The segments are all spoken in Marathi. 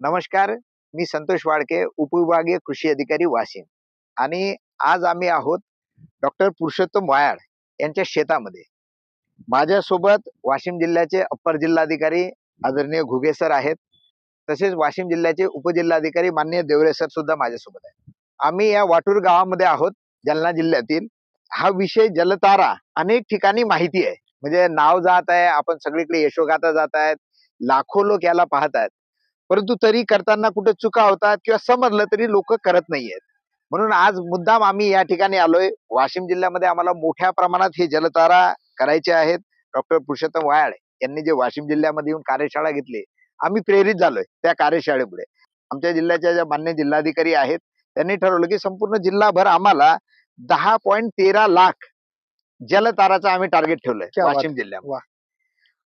नमस्कार मी संतोष वाडके उपविभागीय कृषी अधिकारी वाशिम. आणि आज आम्ही आहोत डॉक्टर पुरुषोत्तम वायाड यांच्या शेतामध्ये. माझ्यासोबत वाशिम जिल्ह्याचे अप्पर जिल्हाधिकारी आदरणीय घुगे सर आहेत. तसेच वाशिम जिल्ह्याचे उपजिल्हाधिकारी माननीय देवरे सर सुद्धा माझ्यासोबत आहेत. आम्ही या वाटूर गावामध्ये आहोत जालना जिल्ह्यातील. हा विषय जलतारा अनेक ठिकाणी माहिती आहे. म्हणजे नाव जात आहे आपण सगळीकडे यशोगाथा जात आहेत लाखो लोक याला पाहत आहेत. परंतु तरी करताना कुठे चुका होतात किंवा समजलं तरी लोक करत नाहीयेत. म्हणून आज मुद्दाम आम्ही या ठिकाणी आलोय. वाशिम जिल्ह्यामध्ये आम्हाला मोठ्या प्रमाणात हे जलतारा करायचे आहेत. डॉक्टर पुरुषोत्तम वायाळ यांनी जे वाशिम जिल्ह्यामध्ये येऊन कार्यशाळा घेतली आम्ही प्रेरित झालोय त्या कार्यशाळेमुळे. आमच्या जिल्ह्याच्या ज्या मान्य जिल्हाधिकारी आहेत त्यांनी ठरवलं की संपूर्ण जिल्हाभर आम्हाला दहा पॉईंट तेरा लाख जलताराचं आम्ही टार्गेट ठेवलंय वाशिम जिल्ह्यात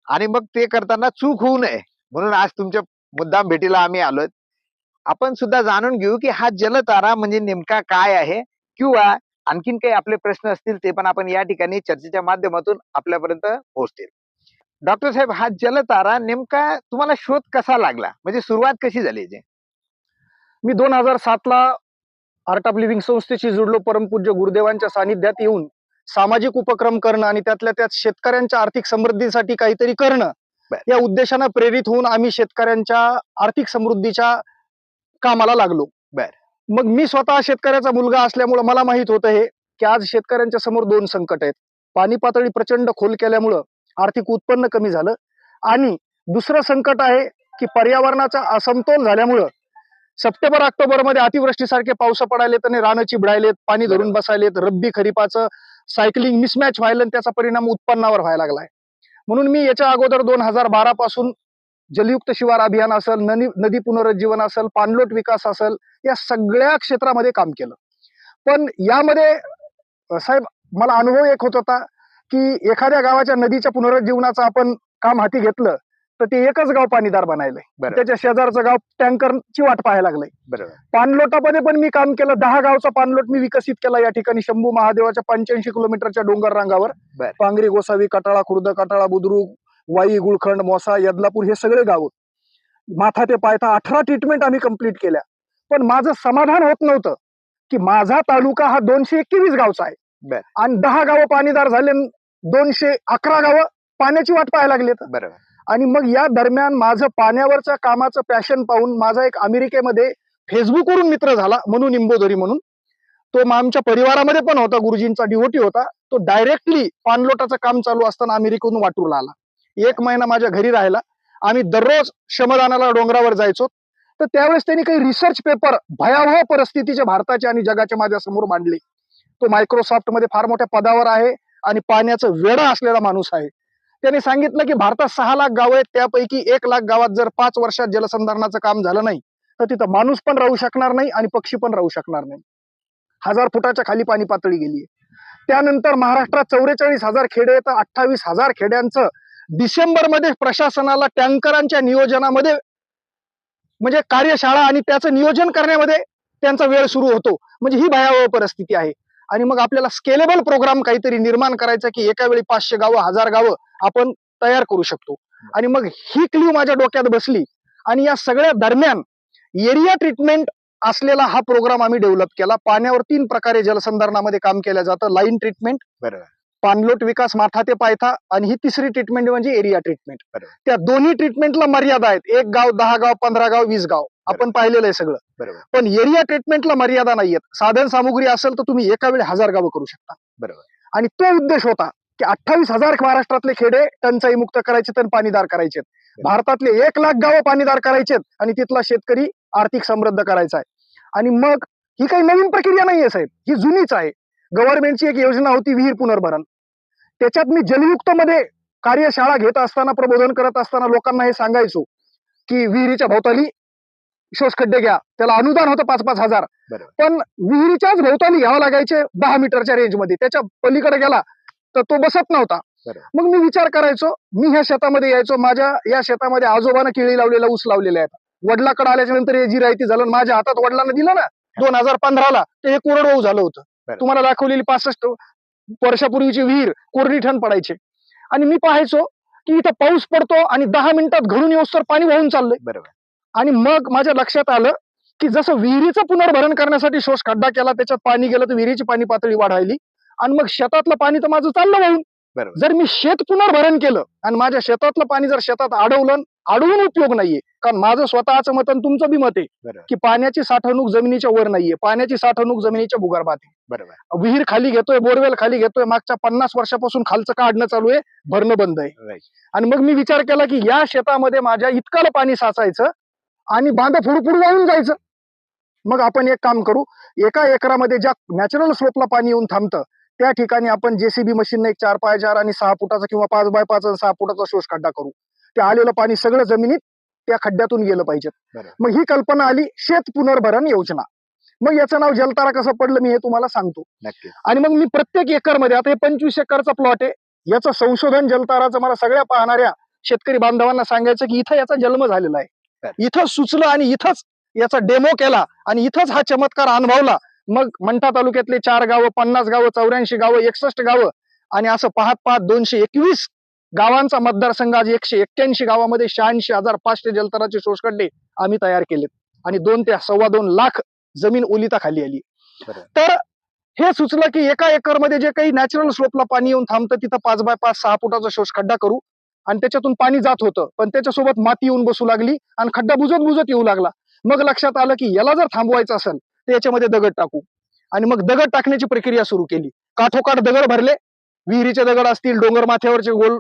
आणि मग ते करताना चूक होऊ नये. म्हणून आज तुमच्या मुद्दाम भेटीला आम्ही आलोय. आपण सुद्धा जाणून घेऊ की हा जलतारा म्हणजे नेमका काय आहे किंवा आणखीन काही आपले प्रश्न असतील ते पण आपण या ठिकाणी चर्चेच्या माध्यमातून आपल्यापर्यंत पोहोचतील. डॉक्टर साहेब हा जलतारा नेमका तुम्हाला शोध कसा लागला? म्हणजे सुरुवात कशी झाली याची? मी दोन हजार सातला आर्ट ऑफ लिव्हिंग संस्थेशी जुडलो. परमपूज्य गुरुदेवांच्या सानिध्यात येऊन सामाजिक उपक्रम करणं आणि त्यातल्या त्यात शेतकऱ्यांच्या आर्थिक समृद्धीसाठी काहीतरी करणं या उद्देशानं प्रेरित होऊन आम्ही शेतकऱ्यांच्या आर्थिक समृद्धीच्या कामाला लागलो. बर. मग मी स्वतः शेतकऱ्याचा मुलगा असल्यामुळं मला माहीत होतं हे की आज शेतकऱ्यांच्या समोर दोन संकट आहेत. पाणी पातळी प्रचंड खोल केल्यामुळं आर्थिक उत्पन्न कमी झालं आणि दुसरं संकट आहे की पर्यावरणाचा असमतोल झाल्यामुळं सप्टेंबर ऑक्टोबरमध्ये अतिवृष्टीसारखे पाऊस पडायलेत आणि रानं चिबडायलेत पाणी धरून बसायलेत रब्बी खरीपाचं सायकलिंग मिसमॅच व्हायला आणि त्याचा परिणाम उत्पन्नावर व्हायला लागलाय. म्हणून मी याच्या अगोदर दोन हजार बारा पासून जलयुक्त शिवार अभियान असेल नदी नदी पुनरुज्जीवन असेल पाणलोट विकास असेल या सगळ्या क्षेत्रामध्ये काम केलं. पण यामध्ये साहेब मला अनुभव एक होत होता की एखाद्या गावाच्या नदीच्या पुनरुज्जीवनाचं आपण काम हाती घेतलं तर ते एकच गाव पाणीदार बनायलंय त्याच्या शेजारचं गाव टँकरची वाट पाहायला लागलंय बरोबर. पाणलोटामध्ये पण मी काम केलं. दहा गावचा पाणलोट मी विकसित केला या ठिकाणी शंभू महादेवाच्या पंच्याऐंशी किलोमीटरच्या डोंगर रांगावर. पांगरी गोसावी कटाळा खुर्द कटाळा बुद्रुक वाई गुळखंड मोसा यदलापूर हे सगळे गाव माथा ते पायथा अठरा ट्रीटमेंट आम्ही कंप्लीट केल्या. पण माझं समाधान होत नव्हतं की माझा तालुका हा दोनशे एकवीस गावचा. आहे. आणि दहा गावं पाणीदार झाले दोनशे अकरा गावं पाण्याची वाट पाहायला लागली बरोबर. आणि मग या दरम्यान माझं पाण्यावरच्या कामाचं पॅशन पाहून माझा एक अमेरिकेमध्ये फेसबुकवरून मित्र झाला म्हणून इंबोधरी म्हणून. तो मग आमच्या परिवारामध्ये पण होता गुरुजींचा डिवोटी होता. तो डायरेक्टली पानलोटाचं काम चालू असताना अमेरिकेतून वाटूला आला. एक महिना माझ्या घरी राहिला. आम्ही दररोज श्रमदानाला डोंगरावर जायचो. तर त्यावेळेस त्यांनी काही रिसर्च पेपर भयावह परिस्थितीचे भारताचे आणि जगाच्या माझ्यासमोर मांडले. तो मायक्रोसॉफ्टमध्ये फार मोठ्या पदावर आहे आणि पाण्याचं वेडा असलेला माणूस आहे. त्यांनी सांगितलं की भारतात सहा लाख गाव आहेत त्यापैकी एक लाख गावात जर पाच वर्षात जलसंधारणाचं काम झालं नाही तर तिथं माणूस पण राहू शकणार नाही आणि पक्षी पण राहू शकणार नाही. हजार फुटाच्या खाली पाणी पातळी गेली त्यानंतर महाराष्ट्रात चौवेचाळीस हजार खेडे तर अठ्ठावीस हजार खेड्यांचं डिसेंबरमध्ये प्रशासनाला टँकरांच्या नियोजनामध्ये म्हणजे कार्यशाळा आणि त्याचं नियोजन करण्यामध्ये त्यांचा वेळ सुरू होतो. म्हणजे ही भयावह परिस्थिती आहे. आणि मग आपल्याला स्केलेबल प्रोग्राम काहीतरी निर्माण करायचा की एका वेळी पाचशे गावं हजार गावं आपण तयार करू शकतो. आणि मग ही क्ल्यू माझ्या डोक्यात बसली आणि या सगळ्या दरम्यान एरिया ट्रीटमेंट असलेला हा प्रोग्राम आम्ही डेव्हलप केला. पाण्यावर तीन प्रकारे जलसंधारणामध्ये काम केलं जातं. लाईन ट्रीटमेंट बरोबर. पाणलोट विकास माथा ते पायथा आणि ही तिसरी ट्रीटमेंट म्हणजे एरिया ट्रीटमेंट. त्या दोन्ही ट्रीटमेंटला मर्यादा आहेत. एक गाव दहा गाव पंधरा गाव वीस गाव. आपण पाहिलेलं आहे सगळं. बरोबर. पण एरिया ट्रीटमेंटला मर्यादा नाहीयेत. साधन सामुग्री असेल तर तुम्ही एका वेळी हजार गावं करू शकता. बरोबर. आणि तो उद्देश होता की अठ्ठावीस हजार महाराष्ट्रातले खेडे टंचाई मुक्त करायचे तर पाणीदार करायचे भारतातले एक लाख गावं पाणीदार करायचेत आणि तिथला शेतकरी आर्थिक समृद्ध करायचा आहे. आणि मग ही काही नवीन प्रक्रिया नाहीये साहेब. ही जुनीच आहे. गव्हर्नमेंटची एक योजना होती विहीर पुनर्भरण. त्याच्यात मी जलयुक्त मध्ये कार्यशाळा घेत असताना प्रबोधन करत असताना लोकांना हे सांगायचो की विहिरीच्या भोवताली शोषखड्डे घ्या. त्याला अनुदान होतं पाच पाच हजार. पण विहिरीच्याच भोवताली घ्यावं लागायचे दहा मीटरच्या रेंजमध्ये त्याच्या पलीकडे गेला तर तो बसत नव्हता. मग मी विचार करायचो मी ह्या शेतामध्ये यायचो माझ्या या शेतामध्ये आजोबानं केळी लावलेला ऊस लावलेला आहे वडिलाकडे आल्याच्यानंतर हे जी राहती झालं माझ्या हातात वडिलांना दिलं ना दोन हजार पंधराला ते हे कोरडवाहू झालं होतं. तुम्हाला दाखवलेली पासष्ट वर्षापूर्वीची विहीर कोरडी ठण पडायचे. आणि मी पाहायचो की इथं पाऊस पडतो आणि दहा मिनिटात घडून येऊस तर पाणी वाहून चाललंय. बरोबर. आणि मग माझ्या लक्षात आलं की जसं विहिरीचं पुनर्भरण करण्यासाठी शोष खड्डा केला त्याच्यात पाणी गेलं तर विहिरीची पाणी पातळी वाढायली. आणि मग शेतातलं पाणी तर माझं चाललं वाहून. जर मी शेत पुनर्भरण केलं आणि माझ्या शेतातलं पाणी जर शेतात अडवलं अडवून उपयोग नाहीये कारण माझं स्वतःचं मत आणि तुमचं बी मत आहे की पाण्याची साठवणूक जमिनीच्या वर नाहीये. पाण्याची साठवणूक जमिनीच्या भूगर्भात आहे. बरोबर. विहीर खाली घेतोय बोरवेल खाली घेतोय मागच्या पन्नास वर्षापासून खालचं काढणं चालू आहे भरणं बंद आहे. आणि मग मी विचार केला की या शेतामध्ये माझ्या इतकालं पाणी साचायचं आणि बांध फुडफुड वाहून जायचं. मग आपण एक काम करू एका एकरामध्ये ज्या नॅचरल स्लोपला पाणी येऊन थांबतं त्या ठिकाणी आपण जेसीबी मशीनने एक चार पाय चार आणि सहा फुटाचा किंवा पाच बाय पाच आणि सहा फुटाचा शोष खड्डा करू. ते आलेलं पाणी सगळं जमिनीत त्या खड्ड्यातून गेलं पाहिजे. मग ही कल्पना आली शेत पुनर्भरण योजना. मग याचं नाव जलतारा कसं पडलं मी हे तुम्हाला सांगतो. आणि मग मी प्रत्येक एकरमध्ये आता हे पंचवीस एकरचा प्लॉट आहे. याचं संशोधन जलताराचं मला सगळ्या पाहणाऱ्या शेतकरी बांधवांना सांगायचं की इथं याचा जन्म झालेला आहे. इथं सुचलं आणि इथंच याचा डेमो केला आणि इथंच हा चमत्कार अनुभवला. मग मंठा तालुक्यातले चार गावं पन्नास गावं चौऱ्याऐंशी गावं एकसष्ट गावं आणि असं पाहत पाहत दोनशे एकवीस गावांचा मतदारसंघ आज एकशे एक्क्याऐंशी गावामध्ये शहाऐंशी हजार पाचशे जलतराचे शोषखड्डे आम्ही तयार केलेत. आणि दोन ते सव्वा दोन लाख जमीन ओलिता खाली आली. तर हे सुचलं की एका एकरमध्ये जे काही नॅचरल स्लोपला पाणी येऊन थांबतं तिथं पाच बाय पाच सहा फुटाचा शोष खड्डा करू. आणि त्याच्यातून पाणी जात होतं पण त्याच्यासोबत माती येऊन बसू लागली आणि खड्डा बुजत बुजत येऊ लागला. मग लक्षात आलं की याला जर थांबवायचं असेल तर याच्यामध्ये दगड टाकू. आणि मग दगड टाकण्याची प्रक्रिया सुरू केली. काठोकाठ दगड भरले. विहिरीचे दगड असतील डोंगर माथ्यावरचे गोल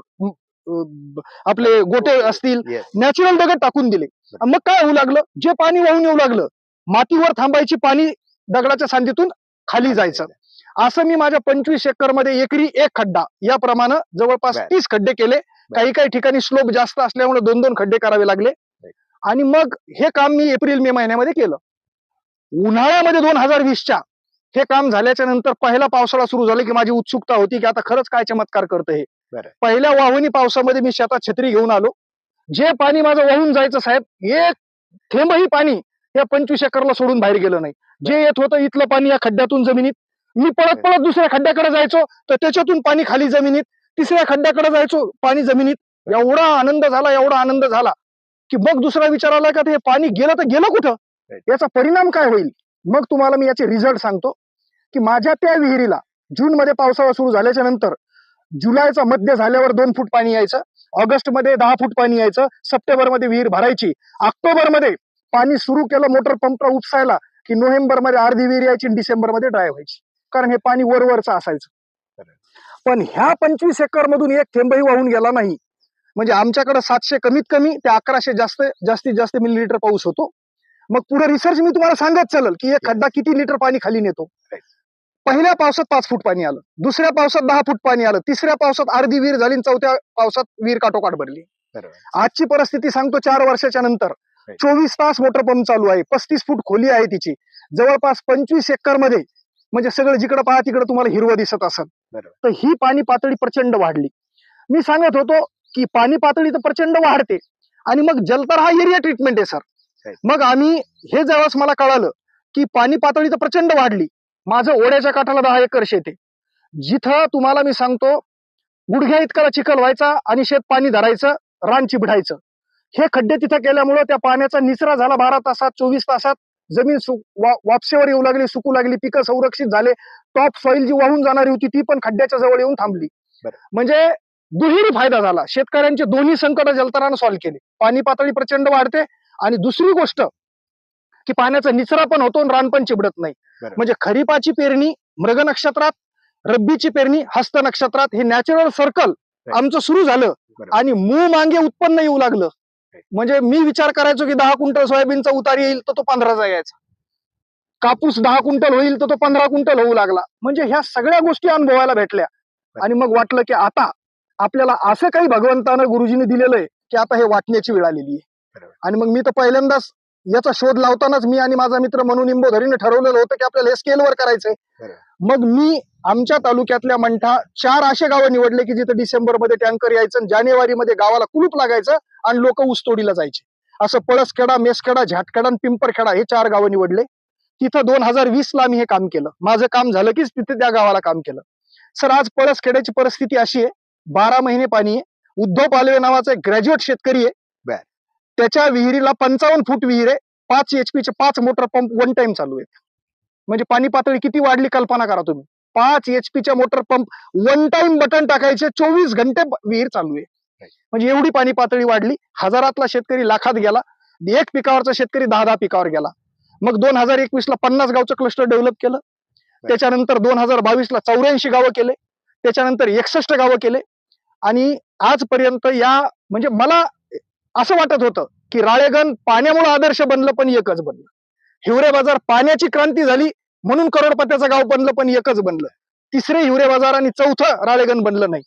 आपले गोटे असतील नॅचरल दगड टाकून दिले. मग काय होऊ लागलं? जे पाणी वाहून येऊ लागलं मातीवर थांबायची पाणी दगडाच्या सांधीतून खाली जायचं. असं मी माझ्या पंचवीस एकरमध्ये एकरी एक खड्डा याप्रमाणे जवळपास. तीस खड्डे केले. काही काही ठिकाणी स्लोप जास्त असल्यामुळे दोन दोन खड्डे करावे लागले. आणि मग हे काम मी एप्रिल मे महिन्यामध्ये केलं. उन्हाळ्यामध्ये दोन हजार वीसच्या हे काम झाल्याच्यानंतर पहिला पावसाळा सुरू झाला की माझी उत्सुकता होती की आता खरंच काय चमत्कार करतं हे. पहिल्या वाहुनी पावसामध्ये मी शेतात छत्री घेऊन आलो. जे पाणी माझं वाहून जायचं साहेब एक थेंबही पाणी या पंचवीस एकरला सोडून बाहेर गेलं नाही. जे येत होतं इथलं पाणी या खड्ड्यातून जमिनीत. मी पळत पळत दुसऱ्या खड्ड्याकडे जायचो तर त्याच्यातून पाणी खाली जमिनीत. तिसऱ्या खड्ड्याकडे जायचो पाणी जमिनीत. एवढा आनंद झाला एवढा आनंद झाला की मग दुसरा विचार आला का ते हे पाणी गेलं तर गेलं कुठं. याचा परिणाम काय होईल? मग तुम्हाला मी याचे रिझल्ट सांगतो की माझ्या त्या विहिरीला जून मध्ये पावसाळा सुरू झाल्याच्यानंतर जुलैचा मध्य झाल्यावर दोन फूट पाणी यायचं ऑगस्टमध्ये दहा फूट पाणी यायचं सप्टेंबरमध्ये विहीर भरायची ऑक्टोबरमध्ये पाणी सुरू केलं मोटर पंपला उपसायला की नोव्हेंबरमध्ये अर्धी विहीर यायची डिसेंबरमध्ये ड्राय व्हायची. कारण हे पाणी वरवरचं असायचं. पण ह्या पंचवीस एकर मधून एक थेंबही वाहून गेला नाही. म्हणजे आमच्याकडे सातशे कमीत कमी ते अकराशे जास्त जास्तीत जास्त मिलीलीटर पाऊस होतो. मग पुढे रिसर्च मी तुम्हाला सांगत चालेल की एक खड्डा किती लिटर पाणी खाली नेतो. पहिल्या पावसात पाच फूट पाणी आलं दुसऱ्या पावसात दहा फूट पाणी आलं तिसऱ्या पावसात अर्धी विहीर झाली चौथ्या पावसात विहीर काठोकाठ भरली. आजची परिस्थिती सांगतो चार वर्षाच्या नंतर. चोवीस तास मोटर पंप चालू आहे पस्तीस फूट खोली आहे तिची. जवळपास पंचवीस एकरमध्ये म्हणजे सगळं जिकडे पहा तिकडे तुम्हाला हिरवं दिसत असेल. बरोबर. तर ही पाणी पातळी प्रचंड वाढली. मी सांगत होतो की पाणी पातळी तर प्रचंड वाढते. आणि मग जलतर हा एरिया ट्रीटमेंट आहे सर. मग आम्ही हे ज्यावेळेस मला कळालं की पाणी पातळी तर प्रचंड वाढली माझं ओढ्याच्या काठाला दहा एकर शेत आहे. जिथं तुम्हाला मी सांगतो गुडघ्या इतकाला चिखल व्हायचा आणि शेत पाणी धरायचं रान चिबडायचं. हे खड्डे तिथं केल्यामुळं त्या पाण्याचा निचरा झाला बारा तासात चोवीस तासात. जमीन सु वा- वापसेवर येऊ लागली सुकू लागली पिकं संरक्षित झाले. टॉप सॉइल जी वाहून जाणारी होती ती पण खड्ड्याच्या जवळ येऊन थांबली. म्हणजे दुहेरी फायदा झाला. शेतकऱ्यांचे दोन्ही संकट जलतरानं सॉल्व्ह केले. पाणी पातळी प्रचंड वाढते आणि दुसरी गोष्ट की पाण्याचा निचरा पण होतो रान पण चिबडत नाही. म्हणजे खरीपाची पेरणी मृग नक्षत्रात रब्बीची पेरणी हस्त नक्षत्रात हे नॅचरल सर्कल. आमचं सुरू झालं. आणि मूळ मागे उत्पन्न येऊ लागलं म्हणजे मी विचार करायचो की दहा क्विंटल सोयाबीनचा उतार येईल तर तो पंधराचा यायचा कापूस दहा क्विंटल होईल तर तो पंधरा क्विंटल होऊ लागला म्हणजे ह्या सगळ्या गोष्टी अनुभवायला भेटल्या आणि मग वाटलं की आता आपल्याला असं काही भगवंतानं गुरुजीने दिलेलं आहे की आता हे वाटण्याची वेळ आलेली आहे. आणि मग मी तर पहिल्यांदाच याचा शोध लावतानाच मी आणि माझा मित्र म्हणून निंबोधरीने ठरवलेलं होतं की आपल्याला हे स्केलवर करायचंय. मग मी आमच्या तालुक्यातल्या मंठा चार असे गावं निवडले की जिथे डिसेंबरमध्ये टँकर यायचं आणि जानेवारीमध्ये गावाला कुलूप लागायचं आणि लोक ऊसतोडीला जायचे. असं पळसखेडा मेसखेडा झाटखेडा आणि पिंपरखेडा हे चार गावं निवडले. तिथं दोन हजार वीस ला मी हे काम केलं. माझं काम झालं कीच तिथे त्या गावाला काम केलं. सर आज पळसखेड्याची परिस्थिती अशी आहे. बारा महिने पाणी आहे. उद्धव पालवे नावाचा एक ग्रॅज्युएट शेतकरी आहे. त्याच्या विहिरीला पंचावन्न फूट विहीर आहे. पाच एचपीचे पाच मोटर पंप वन टाइम चालू आहेत. म्हणजे पाणी पातळी किती वाढली कल्पना करा तुम्ही. पाच एचपीच्या motor pump one time button टाकायचे चोवीस घंटे विहीर चालू आहे. म्हणजे एवढी पाणी पातळी वाढली. हजारातला शेतकरी लाखात गेला. एक पिकावरचा शेतकरी दहा दहा पिकावर गेला. मग दोन हजार एकवीस ला पन्नास गावचं क्लस्टर डेव्हलप केलं. त्याच्यानंतर दोन हजार बावीस ला चौऱ्याऐंशी गावं केले. त्याच्यानंतर एकसष्ट गावं केले. आणि आजपर्यंत या म्हणजे मला असं वाटत होतं की राळेगण पाण्यामुळे आदर्श बनलं पण एकच बनलं. हिवरे बाजार पाण्याची क्रांती झाली म्हणून करोडपत्याचं गाव बनलं पण एकच बनलं. तिसरे हिवरे बाजार आणि चौथं राळेगण बनलं नाही.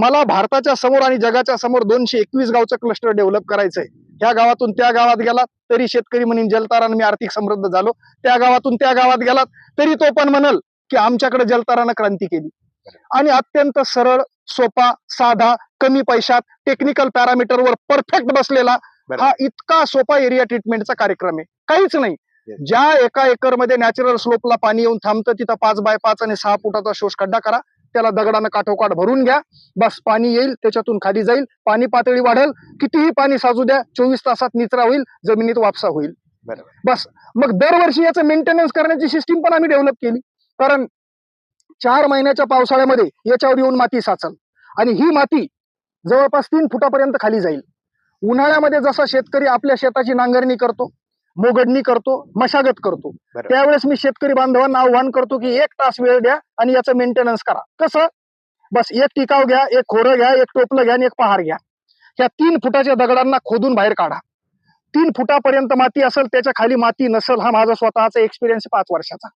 मला भारताच्या समोर आणि जगाच्या समोर दोनशे एकवीस गावचं क्लस्टर डेव्हलप करायचंय. ह्या गावातून त्या गावात गेला तरी शेतकरी म्हणून जलतारान मी आर्थिक समृद्ध झालो. त्या गावातून त्या गावात गेलात तरी तो पण म्हणल की आमच्याकडे जलतारानं क्रांती केली. आणि अत्यंत सरळ सोपा साधा कमी पैशात टेक्निकल पॅरामीटरवर परफेक्ट बसलेला. हा इतका सोपा एरिया ट्रीटमेंटचा कार्यक्रम आहे. काहीच नाही. ज्या एका एकरमध्ये नॅचरल स्लोपला पाणी येऊन थांबतं तिथं पाच बाय पाच आणि सहा फुटाचा शोष खड्डा करा. त्याला दगडानं काठोकाठ भरून घ्या. बस पाणी येईल त्याच्यातून खाली जाईल. पाणी पातळी वाढेल. कितीही पाणी साजू द्या चोवीस तासात निचरा होईल जमिनीत वापसा होईल. बस. मग दरवर्षी याचं मेंटेनन्स करण्याची सिस्टीम पण आम्ही डेव्हलप केली. कारण चार महिन्याच्या पावसाळ्यामध्ये याच्यावर येऊन माती साचल. आणि ही माती जवळपास तीन फुटापर्यंत खाली जाईल. उन्हाळ्यामध्ये जसा शेतकरी आपल्या शेताची नांगरणी करतो मोगडणी करतो मशागत करतो. त्यावेळेस मी शेतकरी बांधवांना आव्हान करतो की एक तास वेळ द्या आणि याचं मेंटेनन्स करा. कसं? बस एक टिकाव घ्या एक खोरं घ्या एक टोपलं घ्या आणि एक पहार घ्या. या तीन फुटाच्या दगडांना खोदून बाहेर काढा. तीन फुटापर्यंत माती असेल त्याच्याखाली माती नसेल हा माझा स्वतःचा एक्सपिरियन्स पाच वर्षाचा.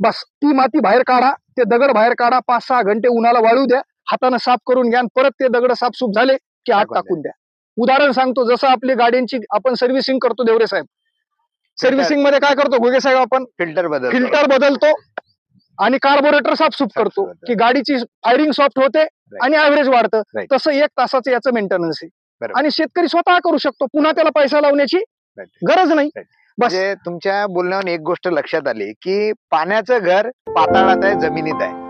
बस ती माती बाहेर काढा ते दगड बाहेर काढा पाच सहा घंटे उन्हाला वाळू द्या हाताने साफ करून घ्या परत ते दगड साफसूफ झाले की आत टाकून द्या. उदाहरण सांगतो जसं आपली गाड्यांची आपण सर्व्हिसिंग करतो देवरे साहेब. सर्व्हिसिंगमध्ये काय करतो घुगे साहेब आपण? फिल्टर बदल फिल्टर बदलतो आणि कार्बोरेटर साफसूफ करतो. की गाडीची फायरिंग सॉफ्ट होते आणि ऍव्हरेज वाढतं. तसं एक तासाचं याचं मेंटेनन्स आहे. आणि शेतकरी स्वतः करू शकतो पुन्हा त्याला पैसा लावण्याची गरज नाही. म्हणजे तुमच्या बोलण्यावर एक गोष्ट लक्षात आली की पाण्याचं घर पाताळात आहे जमिनीत आहे.